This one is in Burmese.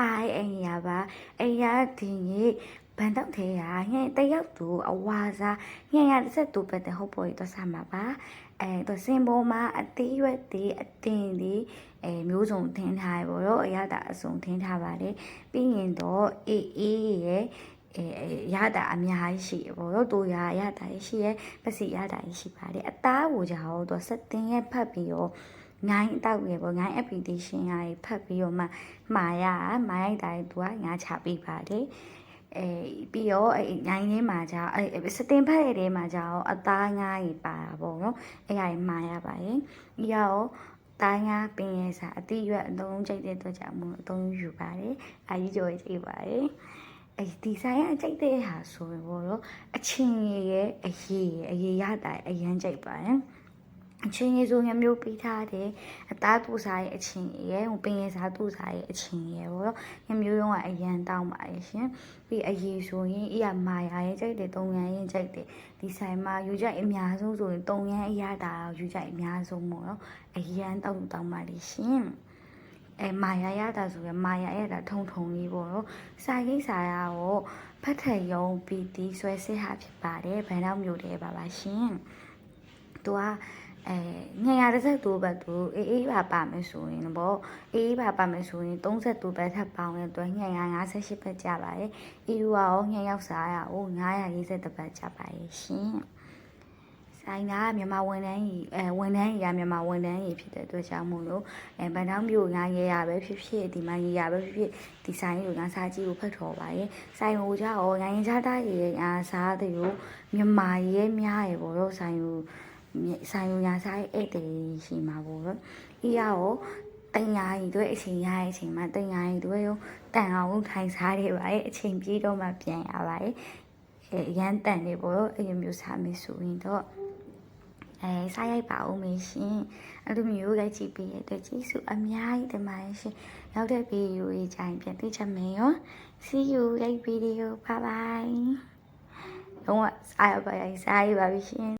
Hi အိမ်ရပါအိမ်ရဒီနေ့ဘန်တော့သေးရငဲ့တယောက်သူအဝါစားငဲ့ရတစ်ဆက်သူပဲတဲ့ဟုတ်ပေါ်ရတော့ဆာမှာပါအဲတော့စင်ပေါ်မှာအသေးရွက်သေးအတင်သေးအဲမျိုးစုံထင်းထားရပေါ့ရောအရသာအစုံထင်းထားပါတယ်ပြီးရင်တော့အေးအေးရဲ့အဲရတာအများကြီးရှိရပေါ့ရောတူရရတာရှိရဲပစီရတာရှိပါတယ်အသားကိုကြောက်တော့စက်တင်ရဲ့ဖတ်ပြီးတော့ ငိုင်းအတောက်ရေပေါ့ငိုင်း application ရာဖတ်ပြီးတော့မှမှာရမှာရိုက်တာသူကငါချပေးပါတယ်အဲပြီးတော့အဲငိုင်းထဲမှာじゃအဲစတင်ဖတ်ရတဲ့မှာじゃအသားငါးကြီးပါတာပေါ့နော်အဲ့ရမှာရပါတယ်ပြီးတော့တိုင်းငါပင်ရစာအတိရွက်အသုံးကြိတ်တဲ့အတွက်ကြောင့်မို့အသုံးယူပါတယ်အာကြီးကြော်ကြိတ်ပါတယ်အဲဒီဆိုင်ကအကြိတ်တဲ့ဟာဆိုရင်ပေါ့နော်အချင်းရဲ့အရေးရဲ့အရေးရတာအရန်ကြိတ်ပါတယ် အချင်းရေဆိုရမျိုးပေးထားတယ်အသားတူစားရဲ့အချင်းရေဟိုပင်ရစားတူစားရဲ့အချင်းရေပေါ့နော်ရမျိုးရောကအရန်တောင်းပါရဲ့ရှင်ပြီးအရေးဆိုရင်အရာမာယာရဲ့ကြိုက်တယ်တုံရန်ရင်ကြိုက်တယ်ဒီဆိုင်မှာယူကြိုက်အများဆုံးဆိုရင်တုံရန်အရာတာယူကြိုက်အများဆုံးပေါ့နော်အရန်တောင်းတောင်းပါလိရှင်အဲမာယာရတာဆိုရင်မာယာရတာထုံထုံလေးပေါ့နော်စာရိတ်စာရကိုဖတ်ထယုံပီတီဆွဲစစ်ဟာဖြစ်ပါတယ်ဘန်တော့မျိုးတယ်ပါပါရှင်သူက အဲငရတစ်ဆက်တူဘတ်တူအေးအေးပါပါမယ်ဆိုရင်ပေါ့အေးအေးပါပါမယ်ဆိုရင်32ဘတ်ထပ်ပေါင်းတဲ့အတွက်ည158ဘတ်ကြပါတယ်အေးယူရောညရောက်စားရအောင်940ဘတ်ကြပါရဲ့ရှင်ဆိုင်ကမြန်မာဝန်ထမ်းကြီးအဲဝန်ထမ်းကြီးကမြန်မာဝန်ထမ်းကြီးဖြစ်တဲ့အတွက်ကြောင့်မို့လို့အဲဗန်တောင်းမျိုးငါရေရပဲဖြစ်ဖြစ်ဒီမှာရေရပဲဖြစ်ဖြစ်ဒီဆိုင်ကိုငါစားကြည့်ကိုဖတ်ထော်ပါရဲ့ဆိုင်ကိုကြောက်ငါရင်ချတာရေငါစားတဲ့ကိုမြန်မာရေများရေပေါ့တော့ဆိုင်ကို ဆိုင်ရဆိုင်ဧည့်သည်ရှိမှာပေါ့နော်။ဤရောတင်ညာကြီးတို့အချိန်ရတဲ့အချိန်မှာတင်ညာကြီးတို့ရောတန်အောင်ထိုင်စားတယ်ပါရဲ့အချိန်ပြေးတော့မှပြန်ရပါရဲ့။အဲရန်တန်နေပေါ့အဲ့လိုမျိုးစားမယ်ဆိုရင်တော့အဲစားရိုက်ပါဦးမေရှင်အဲ့လိုမျိုးရိုက်ကြည့်ပေးရတဲ့ကျေးဇူးအများကြီးတင်ပါတယ်ရှင်ရောက်တဲ့ဗီဒီယိုကြီးကြိုင်ပြန်သိချင်မယ်ရော see you ရိုက်ဗီဒီယို bye bye တော့စားရပါရစားရပါပြီရှင်